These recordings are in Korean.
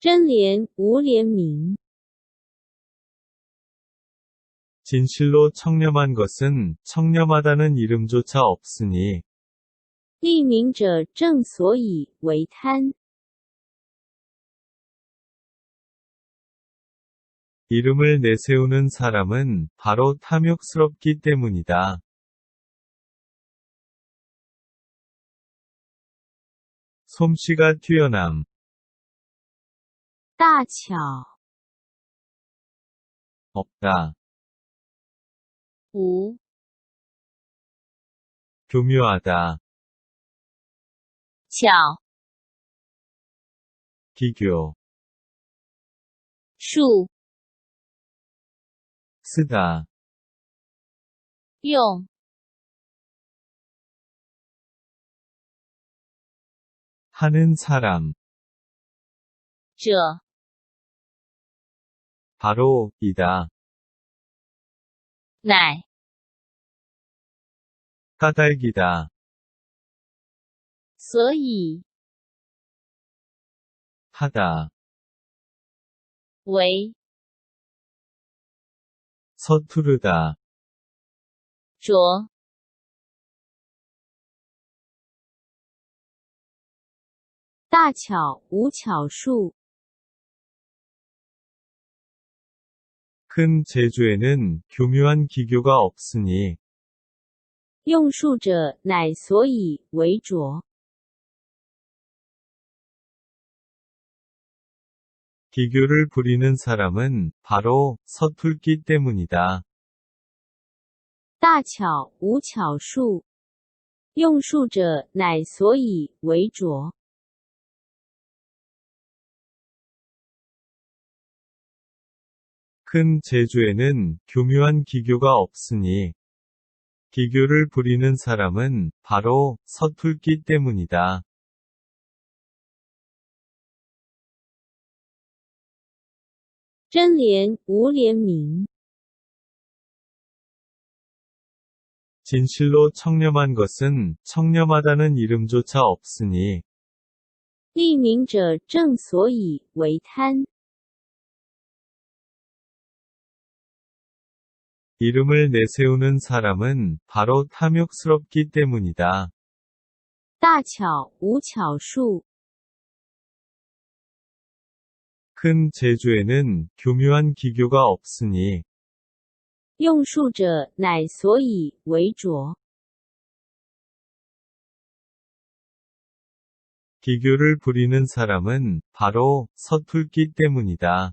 真廉无廉明。 진실로 청렴한 것은 청렴하다는 이름조차 없으니 利明者正所以为贪。 이름을 내세우는 사람은 바로 탐욕스럽기 때문이다. 솜씨가 뛰어남, 大巧 없다, 无 교묘하다, 巧 기교, 术 쓰다, 用 하는 사람, 者 바로, 이다, 乃 까닭이다, 所以 하다, 为 서투르다, 着。大巧无巧术， 큰 제주에는 교묘한 기교가 없으니, 用术者乃所以为拙。 기교를 부리는 사람은 바로 서툴기 때문이다. 大巧无巧术，用术者乃所以为拙。 큰 제주에는 교묘한 기교가 없으니, 기교를 부리는 사람은 바로 서툴기 때문이다. 真廉无廉明， 진실로 청렴한 것은 청렴하다는 이름조차 없으니, 利明者正所以为贪。 이름을 내세우는 사람은 바로 탐욕스럽기 때문이다. 大巧无巧术， 큰 제주에는 교묘한 기교가 없으니, 用术者乃所以为拙。 기교를 부리는 사람은 바로 서툴기 때문이다.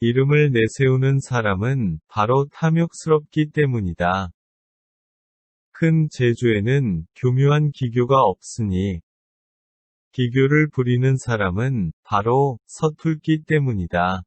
이름을 내세우는 사람은 바로 탐욕스럽기 때문이다. 큰 제주에는 교묘한 기교가 없으니, 기교를 부리는 사람은 바로 서툴기 때문이다.